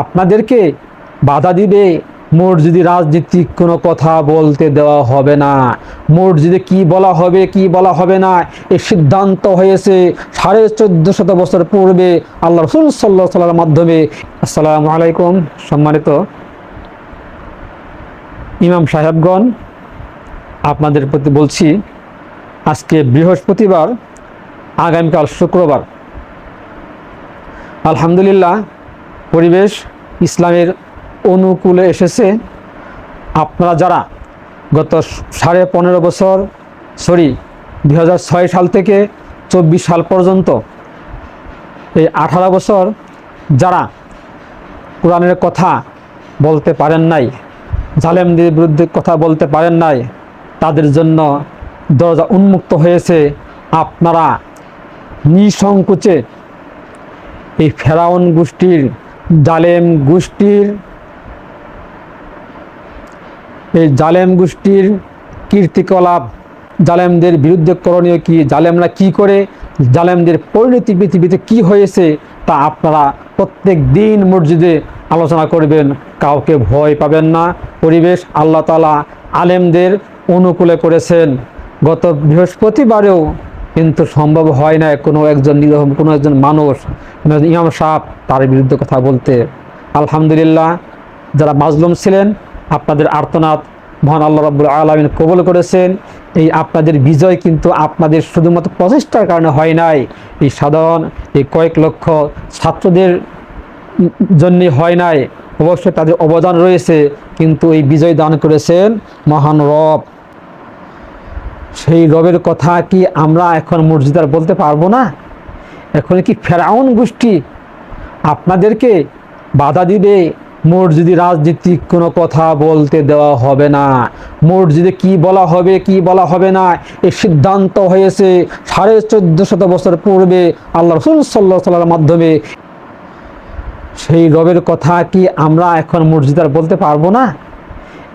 আপনাদেরকে বাধা দিবে, মসজিদে রাজনীতিক কোনো কথা বলতে দেওয়া হবে না। মসজিদে কি বলা হবে, কি বলা হবে না, এ সিদ্ধান্ত হয়েছে সাড়ে চোদ্দ শত বছর পূর্বে আল্লাহ রসুল সাল্লাহ সাল্লার মাধ্যমে। আসসালামু আলাইকুম সম্মানিত ইমাম সাহেবগণ, আপনাদের প্রতি বলছি, আজকে বৃহস্পতিবার, আগামীকাল শুক্রবার। আলহামদুলিল্লাহ পরিবেশ ইসলামের অনুকূলে এসেছে। আপনারা যারা গত সাড়ে পনেরো বছর, সরি দু হাজার ছয় সাল থেকে চব্বিশ সাল পর্যন্ত এই আঠারো বছর যারা কোরআনের কথা বলতে পারেন নাই, জালেমদের বিরুদ্ধে কথা বলতে পারেন নাই, তাদের জন্য দরজা উন্মুক্ত হয়েছে। আপনারা নিঃসংকোচে এই ফেরাউন গোষ্ঠীর জালেম গোষ্ঠীর, এই জালেম গোষ্ঠীর কীর্তিকলাপ, জালেমদের বিরুদ্ধে করণীয় কি, জালেমরা কি করে, জালেমদের পরিণতি পৃথিবীতে কি হয়েছে, তা আপনারা প্রত্যেক দিন মসজিদে আলোচনা করবেন। কাউকে ভয় পাবেন না। পরিবেশ আল্লাহ তালা আলেমদের অনুকূলে করেছেন। গত বৃহস্পতিবারেও কিন্তু সম্ভব হয় না কোনো একজন কোনো একজন মানুষ ইমাম সাহ তার বিরুদ্ধে কথা বলতে। আলহামদুলিল্লাহ, যারা মাজলুম ছিলেন, আপনাদের আর্তনাদ মহান আল্লাহ রাব্বুল আলমিন কবল করেছেন। এই আপনাদের বিজয় কিন্তু আপনাদের শুধুমাত্র প্রচেষ্টার কারণে হয় নাই। এই সাধারণ, এই কয়েক লক্ষ ছাত্রদের জন্যে হয় নাই। অবশ্যই তাদের অবদান রয়েছে, কিন্তু এই বিজয় দান করেছেন মহান রব। সেই রবের কথা কি আমরা এখন মসজিদার বলতে পারব না? এখন কি ফেরাউন গোষ্ঠী আপনাদেরকে বাধা দিবে? মসজিদে রাজনীতিক কোনো কথা বলতে দেওয়া হবে না। মসজিদে কি বলা হবে, কি বলা হবে না? এই সিদ্ধান্ত হয়েছে সাড়ে চোদ্দ শত বছর পূর্বে আল্লাহ রসুল সাল্লাহ সাল্লার মাধ্যমে। সেই রবের কথা কি আমরা এখন মসজিদার বলতে পারব না?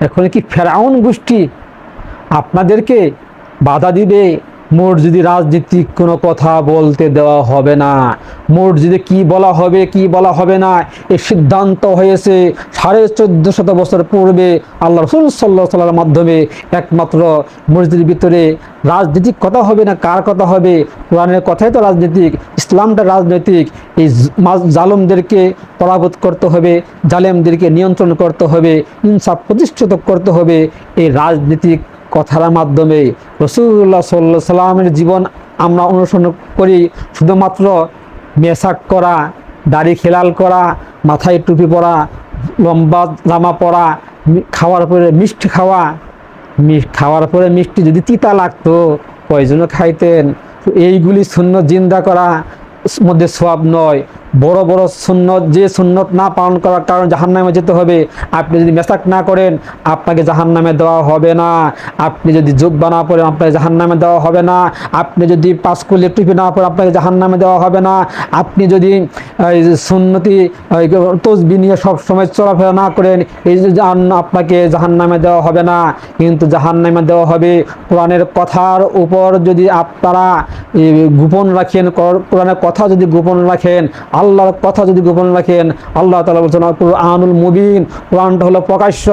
এখন কি ফেরাউন গোষ্ঠী আপনাদেরকে বাধা দিবে। মসজিদে রাজনীতিক কোনো কথা বলতে দেওয়া হবে না। মসজিদে কি বলা হবে, কি বলা হবে না, এ সিদ্ধান্ত হয়েছে সাড়ে চোদ্দ শত বছর পূর্বে আল্লাহ রসুল সাল্লাহ সাল্লার মাধ্যমে একমাত্র মসজিদের ভিতরে রাজনীতিক কথা হবে না, কার কথা হবে? কোরআনের কথাই তো রাজনীতিক, ইসলামটা রাজনৈতিক। এই জালেমদেরকে পরাভূত করতে হবে, জালেমদেরকে নিয়ন্ত্রণ করতে হবে, ইনসাফ প্রতিষ্ঠিত করতে হবে। এই রাজনীতিক কথার মাধ্যমে রসুল্লাহ সাল্লাহ সাল্লামের জীবন আমরা অনুসরণ করি। শুধুমাত্র মেশাক করা, দাড়ি খেলাল করা, মাথায় টুপি পরা, লম্বা জামা পরা খাওয়ার পরে মিষ্টি খাওয়া খাওয়ার পরে মিষ্টি যদি তিতা লাগতো, কয়জনও খাইতেন? এইগুলি শূন্য জিন্দা করা মধ্যে সব নয়। বড় বড় সুন্নত, যে সুন্নত না পালন করার কারণ জাহান নামে যেতে হবে, আপনি যদি মেসাক না করেন, আপনাকে জাহান নামে দেওয়া হবে না। আপনি যদি যোগ্যা না পড়েন, আপনাকে জাহান নামে দেওয়া হবে না। আপনি যদি পাঁচকুলের টুপি না পড়েন, আপনাকে জাহান নামে দেওয়া হবে না। আপনি যদি সুন্নতি তসবি নিয়ে সবসময় চলাফেরা না করেন, এই আপনাকে জাহান নামে দেওয়া হবে না। কিন্তু জাহান নামে দেওয়া হবে কোরআনের কথার উপর যদি আপনারা গোপন রাখেন, কর- কোরআনের কথা যদি গোপন রাখেন আল্লাহর কথা যদি গোপন রাখেন, আল্লাহ তালা বলছেন আনুল মুবিন কোরআনটা হলো প্রকাশ্য।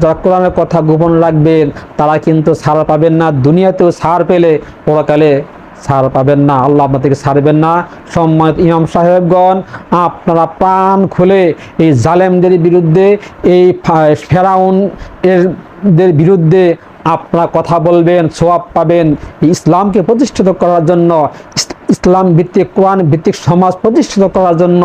যারা কোরআনের কথা গোপন রাখবেন, তারা কিন্তু ছাড় পাবেন না, দুনিয়াতেও ছাড় পেলে পরকালে ছাড় পাবেন না, আল্লাহ আপনাদেরকে ছাড়বেন না। সম্মানিত ইমাম সাহেবগণ, আপনারা প্রাণ খুলে এই জালেমদের বিরুদ্ধে, এই ফেরাউন এর দের বিরুদ্ধে আপনারা কথা বলবেন, সোয়াব পাবেন। ইসলামকে প্রতিষ্ঠিত করার জন্য ইসলাম ভিত্তিক কোরআন ভিত্তিক সমাজ প্রতিষ্ঠিত করার জন্য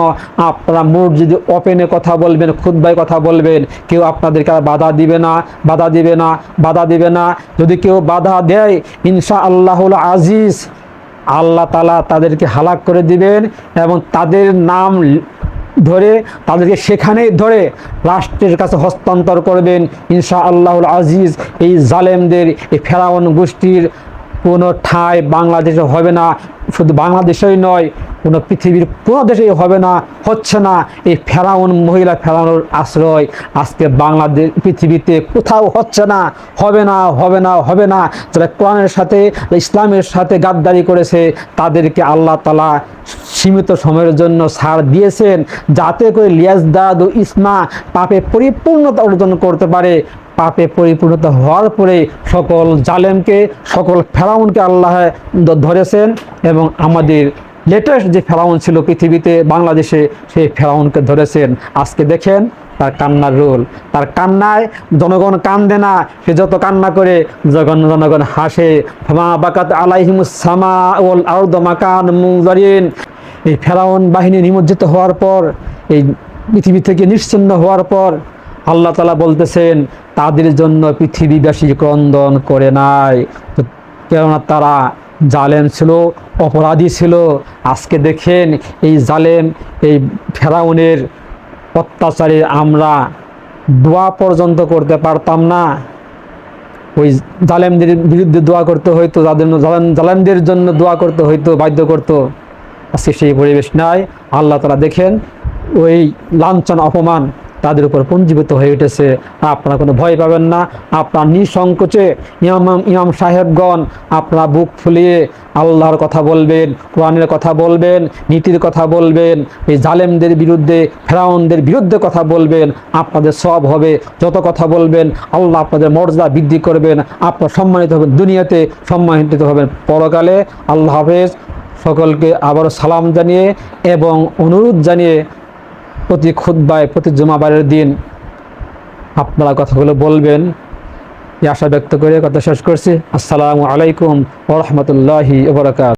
আপনারা মসজিদে ওপেনে কথা বলবেন খুদ্ায় কথা বলবেন, কেউ আপনাদেরকে আর বাধা দিবে না, বাধা দিবে না, বাধা দিবে না। যদি কেউ বাধা দেয় ইনশা আল্লাহুল আজিজ, আল্লাহ তালা তাদেরকে হালাক করে দিবেন এবং তাদের নাম ধরে, তাদেরকে সেখানেই ধরে রাষ্ট্রের কাছে হস্তান্তর করবেন। ইনশা আল্লাহুল আজিজ, এই জালেমদের, এই ফেরাউন গোষ্ঠীর কোনো ঠাঁই বাংলাদেশে হবে না। শুধু বাংলাদেশেই নয়, কোনো পৃথিবীর কোনো দেশেই হবে না, হচ্ছে না এই ফেরাউন, মহিলা ফেরানোর আশ্রয়। আজকে বাংলাদেশ, পৃথিবীতে কোথাও হচ্ছে না, হবে না হবে না হবে না। যারা কোরআনের সাথে, ইসলামের সাথে গাদ্দারি করেছে, তাদেরকে আল্লাহ তালা সীমিত সময়ের জন্য ছাড় দিয়েছেন, যাতে করে লিয়াজ দাদু ইসমা পাপে পরিপূর্ণতা অর্জন করতে পারে। পাপে পরিপূর্ণতা হওয়ার পরে সকল জালেমকে, সকল ফেরাউনকে আল্লাহ ধরেছেন এবং আমাদের লেটেস্ট যে ফেরাউন ছিল পৃথিবীতে, বাংলাদেশে সেই ফেরাউনকে ধরেছেন। আজকে দেখেন তার কান্নার রোল। তার কান্নায় জনগণ কান্দে না। সে যত কান্না করে, জগন জনগণ হাসে। ফামা বাকাত মুজারিন এই ফেরাউন বাহিনী নিমজ্জিত হওয়ার পর, এই পৃথিবী থেকে নিশ্চিন্ন হওয়ার পর আল্লাহ তালা বলতেছেন, তাদের জন্য পৃথিবীবাসী ক্রন্দন করে নাই। কেননা তারা জালেম ছিল, অপরাধী ছিল। আজকে দেখেন, এই জালেম, এই ফেরাউনের অত্যাচারে আমরা দোয়া পর্যন্ত করতে পারতাম না। ওই জালেমদের বিরুদ্ধে দোয়া করতে হইতো, যাদের জালেম- জালেমদের জন্য দোয়া করতে হইতো, বাধ্য করতো। আজকে সেই পরিবেশ নাই। আল্লাহ তারা দেখেন, ওই লাঞ্ছন, অপমান তাদের উপর পুঞ্জীভূত হয়ে উঠেছে। আপনারা কোনো ভয় পাবেন না। আপনার নিঃসংকোচে ইমাম ইমাম সাহেবগণ, আপনারা বুক ফুলিয়ে আল্লাহর কথা বলবেন, কোরআনের কথা বলবেন, নীতির কথা বলবেন, এই জালেমদের বিরুদ্ধে, ফেরাউনদের বিরুদ্ধে কথা বলবেন, আপনাদের সব হবে, যত কথা বলবেন, আল্লাহ আপনাদের মর্যাদা বৃদ্ধি করবেন, আপনার সম্মানিত হবেন দুনিয়াতে, সম্মানিত হবেন পরকালে। আল্লাহ হাফেজ, সকলকে আবারও সালাম জানিয়ে এবং অনুরোধ জানিয়ে প্রতি খুদ্বায় প্রতি জুমাবারের দিন আপনারা কথাগুলো বলবেন। এই আশা ব্যক্ত করে কথা শেষ করছি। আসসালামু আলাইকুম ওরহমতুল্লাহি ওবরাকাত